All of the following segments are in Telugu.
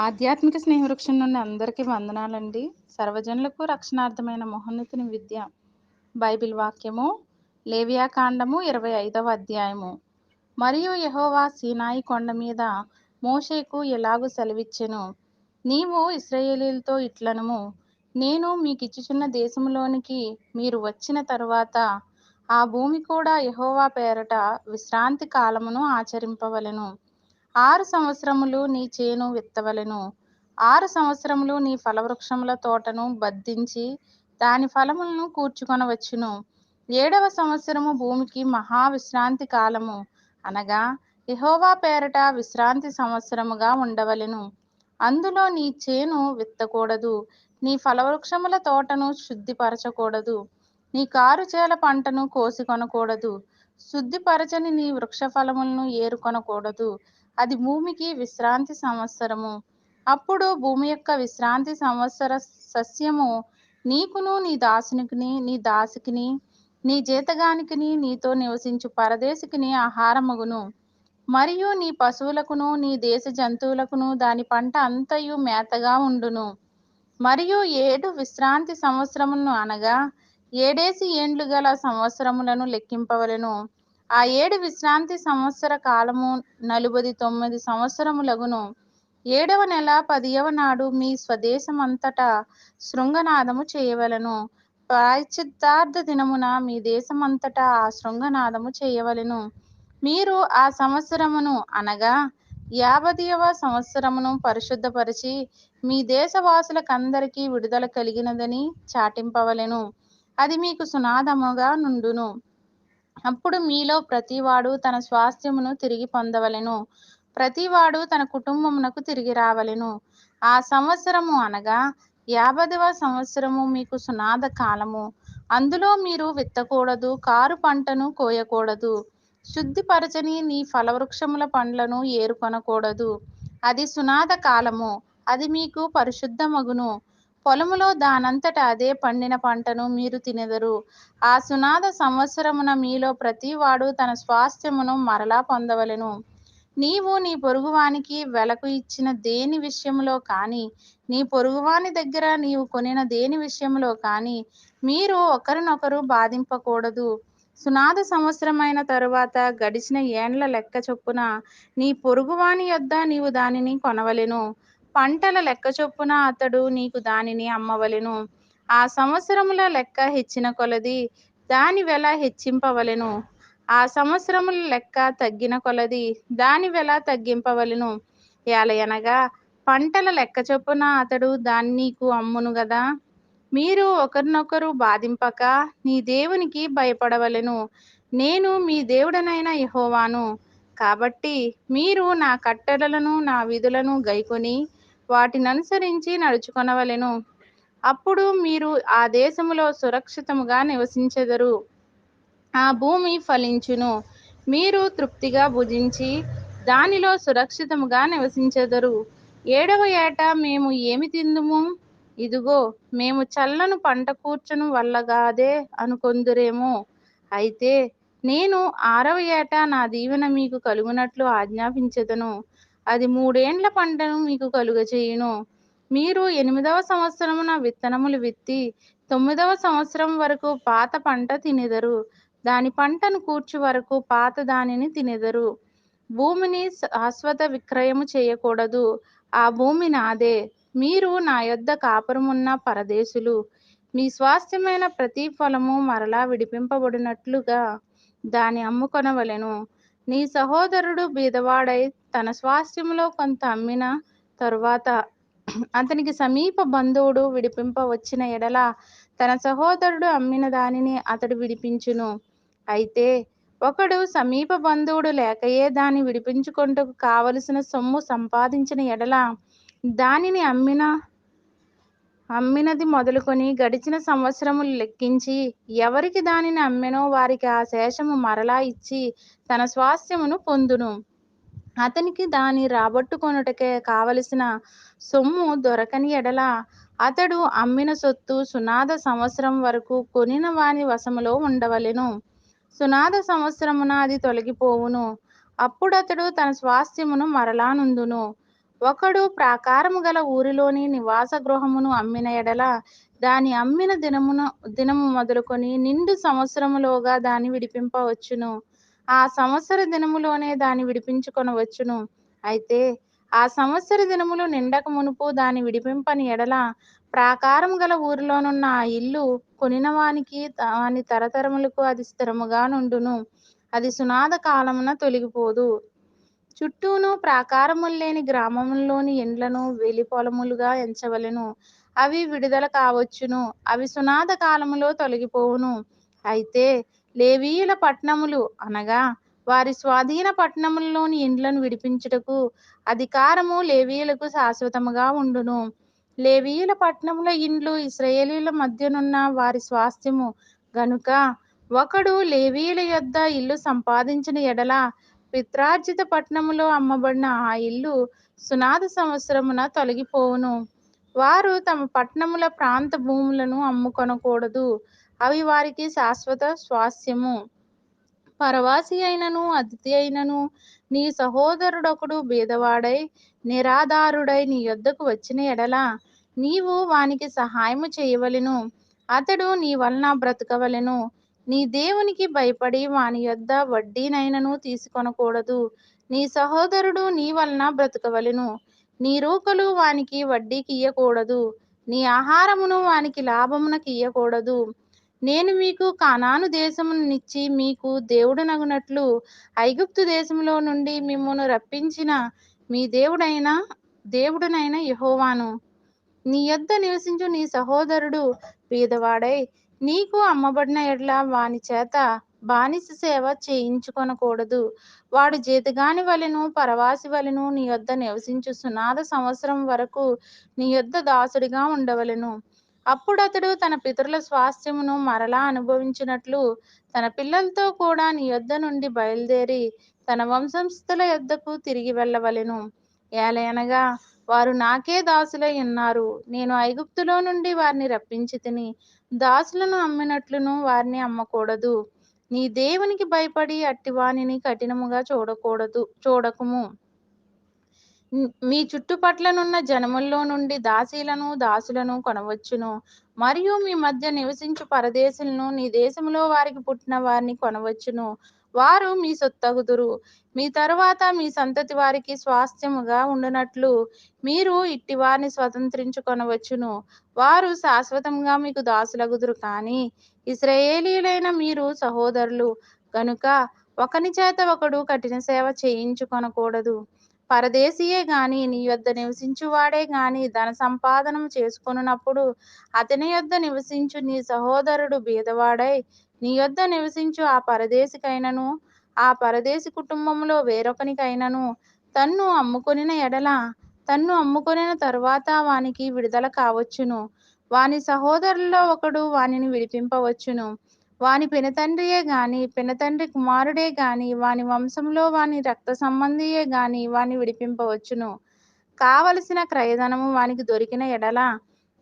ఆధ్యాత్మిక స్నేహవృక్షం నుండి అందరికీ వందనాలండి. సర్వజనులకు రక్షణార్థమైన మహోన్నతుని విద్య. బైబిల్ వాక్యము లేవియా కాండము ఇరవై ఐదవ అధ్యాయము. మరియు యహోవా సీనాయి కొండ మీద మోషేకు ఎలాగూ సెలవిచ్చెను. నీవు ఇస్రాయేలీలతో ఇట్లనము. నేను మీకు ఇచ్చుచున్న దేశంలోనికి మీరు వచ్చిన తరువాత ఆ భూమి కూడా యహోవా పేరట విశ్రాంతి కాలమును ఆచరింపవలను. ఆరు సంవత్సరములు నీ చేను విత్తవలెను. ఆరు సంవత్సరములు నీ ఫలవృక్షముల తోటను బద్దించి దాని ఫలములను కూర్చుకొనవచ్చును. ఏడవ సంవత్సరము భూమికి మహా విశ్రాంతి కాలము. అనగా యహోవా పేరట విశ్రాంతి సంవత్సరముగా ఉండవలెను. అందులో నీ చేను విత్తకూడదు. నీ ఫలవృక్షముల తోటను శుద్ధిపరచకూడదు. నీ కారుచేల పంటను కోసి కొనకూడదు. శుద్ధిపరచని నీ వృక్ష ఫలములను ఏరుకొనకూడదు అది భూమికి విశ్రాంతి సంవత్సరము. అప్పుడు భూమి యొక్క విశ్రాంతి సంవత్సర సస్యము నీకును నీ దాసునికిని నీ దాసికిని నీ జీతగానికిని నీతో నివసించు పరదేశికిని ఆహారమగును. మరియు నీ పశువులకును నీ దేశ జంతువులకును దాని పంట అంతయు మేతగా ఉండును. మరియు ఏడు విశ్రాంతి సంవత్సరములను అనగా ఏడేసి ఏండ్లు గల సంవత్సరములను లెక్కింపవలను. ఆ ఏడు విశ్రాంతి సంవత్సర కాలము నలుబది తొమ్మిది సంవత్సరములగును. ఏడవ నెల పదియవ నాడు మీ స్వదేశమంతటా శృంగనాదము చేయవలెను. ప్రాయచిత్తార్థ దినమున మీ దేశమంతటా ఆ శృంగనాదము చేయవలెను. మీరు ఆ సంవత్సరమును అనగా యాభదియవ సంవత్సరమును పరిశుద్ధపరిచి మీ దేశవాసులకందరికీ విడుదల కలిగినదని చాటింపవలెను. అది మీకు సునాదముగా నుండును. అప్పుడు మీలో ప్రతివాడు తన స్వాస్థ్యమును తిరిగి పొందవలెను. ప్రతివాడు తన కుటుంబమునకు తిరిగి రావలెను. ఆ సంవత్సరము అనగా యాభదవ సంవత్సరము మీకు సునాద కాలము. అందులో మీరు విత్తకూడదు కారు పంటను కోయకూడదు. శుద్ధిపరచని నీ ఫలవృక్షముల పండ్లను ఏరుకొనకూడదు. అది సునాద కాలము. అది మీకు పరిశుద్ధమగును. పొలములో దానంతట అదే పండిన పంటను మీరు తినెదరు. ఆ సునాద సంవత్సరమున మీలో ప్రతివాడు తన స్వాస్థ్యమును మరలా పొందవలెను. నీవు నీ పొరుగువానికి వెలకు ఇచ్చిన దేని విషయంలో కానీ నీ పొరుగువాని దగ్గర నీవు కొనిన దేని విషయంలో కానీ మీరు ఒకరినొకరు బాధింపకూడదు. సునాద సంవత్సరమైన తరువాత గడిచిన ఏండ్ల లెక్క చొప్పున నీ పొరుగువాని యొద్ద నీవు దానిని కొనవలెను. పంటల లెక్క చొప్పున అతడు నీకు దానిని అమ్మవలెను. ఆ సంవత్సరముల లెక్క హెచ్చిన కొలది దాని వెల హెచ్చింపవలెను. ఆ సంవత్సరముల లెక్క తగ్గిన కొలది దాని వెల తగ్గింపవలెను. ఏలయనగా పంటల లెక్క చొప్పున అతడు దాన్ని నీకు అమ్మును గదా? మీరు ఒకరినొకరు బాధింపక నీ దేవునికి భయపడవలెను. నేను మీ దేవుడనైన యహోవాను. కాబట్టి మీరు నా కట్టడలను నా విధులను గైకొని వాటిననుసరించి నడుచుకొనవలెను. అప్పుడు మీరు ఆ దేశములో సురక్షితముగా నివసించెదరు. ఆ భూమి ఫలించును. మీరు తృప్తిగా భుజించి దానిలో సురక్షితముగా నివసించెదరు. ఏడవ ఏట మేము ఏమి తిందుము? ఇదిగో మేము చల్లను పంట కూర్చును వల్లగాదే అనుకొందురేమో. అయితే నేను ఆరవ ఏట నా దీవెన మీకు కలుగునట్లు ఆజ్ఞాపించదను. అది మూడేండ్ల పంటను మీకు కలుగచేయును మీరు ఎనిమిదవ సంవత్సరమున విత్తనములు విత్తి తొమ్మిదవ సంవత్సరం వరకు పాత పంట తినెదరు. దాని పంటను కూర్చు వరకు పాత దానిని తినెదరు. భూమిని శాశ్వత విక్రయము చేయకూడదు. ఆ భూమి నాదే. మీరు నా యొద్ద కాపురమున్న పరదేశులు. మీ స్వాస్థ్యమైన ప్రతి ఫలము మరలా విడిపింపబడినట్లుగా దాని అమ్ముకొనవలెను నీ సహోదరుడు బీదవాడై తన స్వాస్థ్యంలో కొంత అమ్మిన తరువాత అతనికి సమీప బంధువుడు విడిపింప వచ్చిన ఎడల తన సహోదరుడు అమ్మిన దానిని అతడు విడిపించును. అయితే ఒకడు సమీప బంధువుడు లేకయే దాన్ని విడిపించుకుంటూ కావలసిన సొమ్ము సంపాదించిన ఎడల దానిని అమ్మిన అమ్మినది మొదలుకొని గడిచిన సంవత్సరములు లెక్కించి ఎవరికి దానిని అమ్మెనో వారికి ఆ శేషము మరలా ఇచ్చి తన స్వాస్థ్యమును పొందును. అతనికి దాని రాబట్టుకొనుటకే కావలసిన సొమ్ము దొరకని ఎడల అతడు అమ్మిన సొత్తు సునాద సంవత్సరం వరకు కొనిన వాని వశములో ఉండవలెను. సునాద సంవత్సరమున అది తొలగిపోవును. అప్పుడతడు తన స్వాస్థ్యమును మరలానుందును ఒకడు ప్రాకారము గల ఊరిలోని నివాస గృహమును అమ్మిన ఎడల దాని అమ్మిన దినమున దినము మొదలుకొని నిండు సంవత్సరములోగా దాన్ని విడిపింపవచ్చును. ఆ సంవత్సర దినములోనే దాన్ని విడిపించుకొనవచ్చును. అయితే ఆ సంవత్సర దినములు నిండక మునుపు దాని విడిపింపని ఎడల ప్రాకారం గల ఊరిలోనున్న ఆ ఇల్లు కొనినవానికి దాని వాని తరతరములకు అది స్థిరముగా నుండును. అది సునాద కాలమున తొలగిపోదు. చుట్టూను ప్రాకారములు లేని గ్రామముల్లోని ఇండ్లను వెలి పొలములుగా ఎంచవలెను. అవి విడుదల కావచ్చును. అవి సునాద కాలములో తొలగిపోవును. అయితే లేవీయుల పట్టణములు అనగా వారి స్వాధీన పట్టణముల్లోని ఇండ్లను విడిపించుటకు అధికారము లేవీయులకు శాశ్వతముగా ఉండును. లేవీయుల పట్టణముల ఇండ్లు ఇస్రాయేలీల మధ్యనున్న వారి స్వాస్థ్యము. గనుక ఒకడు లేవీయుల యొద్ద ఇల్లు సంపాదించిన ఎడల పిత్రార్జిత పట్టణములో అమ్మబడిన ఆ ఇల్లు సునాద సంవత్సరమున తొలగిపోవును. వారు తమ పట్టణముల ప్రాంత భూములను అమ్ముకొనకూడదు. అవి వారికి శాశ్వత స్వాస్థ్యము పరవాసి అయినను అతిథి అయినను నీ సహోదరుడొకడు బీదవాడై నిరాధారుడై నీ యొద్దకు వచ్చిన ఎడల నీవు వానికి సహాయము చేయవలెను. అతడు నీ వలన బ్రతకవలెను. నీ దేవునికి భయపడి వాని యొద్ద వడ్డీనైనను తీసుకొనకూడదు. నీ సహోదరుడు నీ వలన బ్రతకవలెను. నీ రూకలు వానికి వడ్డీకి ఇయ్యకూడదు. నీ ఆహారమును వానికి లాభమునకి ఇయ్యకూడదు. నేను మీకు కానాను దేశమునిచ్చి మీకు దేవుడనగునట్లు ఐగుప్తు దేశంలో నుండి మిమ్మను రప్పించిన మీ దేవుడైన దేవుడునైన యహోవాను. నీ యొద్ద నివసించు నీ సహోదరుడు పేదవాడై నీకు అమ్మబడిన ఎడ్ల వాని చేత బానిస సేవ చేయించుకొనకూడదు. వాడు జీతగాని వలెను పరవాసి వలెను నీ యొద్ద నివసించు సునాద సంవత్సరం వరకు నీ యొద్ద దాసుడిగా ఉండవలెను. అప్పుడు అతడు తన పితరుల స్వాస్థ్యమును మరలా అనుభవించినట్లు తన పిల్లలతో కూడా నీ యొద్ద నుండి బయలుదేరి తన వంశంస్థుల యొద్దకు తిరిగి వెళ్ళవలెను. ఏలయనగా వారు నాకే దాసులై ఉన్నారు. నేను ఐగుప్తులో నుండి వారిని రప్పించి తిని దాసులను అమ్మినట్లును వారిని అమ్మకూడదు. నీ దేవునికి భయపడి అట్టివానిని కఠినముగా చూడకూడదు చూడకుము. మీ చుట్టుపట్లనున్న జనముల్లో నుండి దాసీలను దాసులను కొనవచ్చును. మరియు మీ మధ్య నివసించు పరదేశులను నీ దేశంలో వారికి పుట్టిన వారిని కొనవచ్చును. వారు మీ సొత్తగుదురు. మీ తరువాత మీ సంతతి వారికి స్వాస్థ్యముగా ఉండునట్లు మీరు ఇట్టి వారిని స్వతంత్రించుకొనవచ్చును. వారు శాశ్వతంగా మీకు దాసులగుదురు కానీ ఇస్రాయేలీలైన మీరు సహోదరులు. గనుక ఒకని చేత ఒకడు కఠిన సేవ చేయించుకొనకూడదు. పరదేశీయే గాని నీ యొద్ద నివసించువాడే గాని ధన సంపాదనము చేసుకొనున్నప్పుడు అతని యొద్ద నివసించు నీ సహోదరుడు బీదవాడై నీ యొద్ద నివసించు ఆ పరదేశికైనను ఆ పరదేశి కుటుంబంలో వేరొకనికైనను తన్ను అమ్ముకొనిన ఎడల తన్ను అమ్ముకొనిన తరువాత వానికి విడుదల కావచ్చును. వాని సహోదరుల్లో ఒకడు వానిని విడిపింపవచ్చును. వాని పెనతండ్రియే గాని పెనతండ్రి కుమారుడే గాని వాని వంశంలో వాని రక్త సంబంధియే గాని వాని విడిపింపవచ్చును. కావలసిన క్రయధనము వానికి దొరికిన ఎడల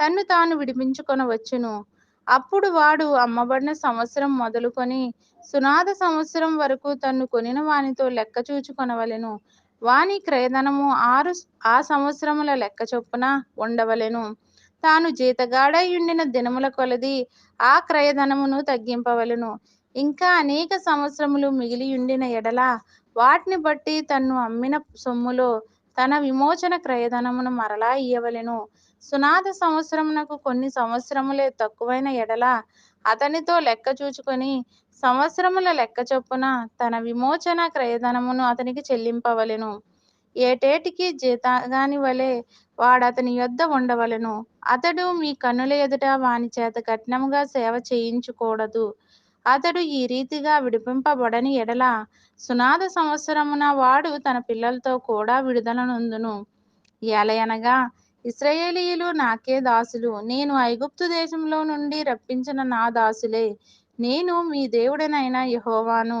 తన్ను తాను విడిపించుకొనవచ్చును. అప్పుడు వాడు అమ్మబడిన సంవత్సరం మొదలుకొని సునాద సంవత్సరం వరకు తన్ను కొనిన వానితో లెక్క చూచుకొనవలెను. వాని క్రయధనము ఆరు ఆ సంవత్సరముల లెక్క చొప్పున ఉండవలెను. తాను జీతగాడై ఉండిన దినముల కొలది ఆ క్రయధనమును తగ్గింపవలెను. ఇంకా అనేక సంవత్సరములు మిగిలి ఉండిన ఎడల వాటిని బట్టి తన్ను అమ్మిన సొమ్ములో తన విమోచన క్రయధనమును మరలా ఇయ్యవలెను. సునాద సంవత్సరమునకు కొన్ని సంవత్సరములే తక్కువైన ఎడల అతనితో లెక్క చూచుకొని సంవత్సరముల లెక్క చొప్పున తన విమోచన క్రయధనమును అతనికి చెల్లింపవలెను. ఏటేటికి జీతగాని వలె వాడతని యొద్ద ఉండవలెను. అతడు మీ కన్నుల ఎదుట వాని చేత కఠినముగా సేవ చేయించకూడదు. అతడు ఈ రీతిగా విడిపింపబడని ఎడల సునాద సంవత్సరమున వాడు తన పిల్లలతో కూడా విడుదల నొందును. ఎలయనగా ఇస్రాయేలీయులు నాకే దాసులు. నేను ఐగుప్తు దేశంలో నుండి రప్పించిన నా దాసులే. నేను మీ దేవుడనైన యహోవాను.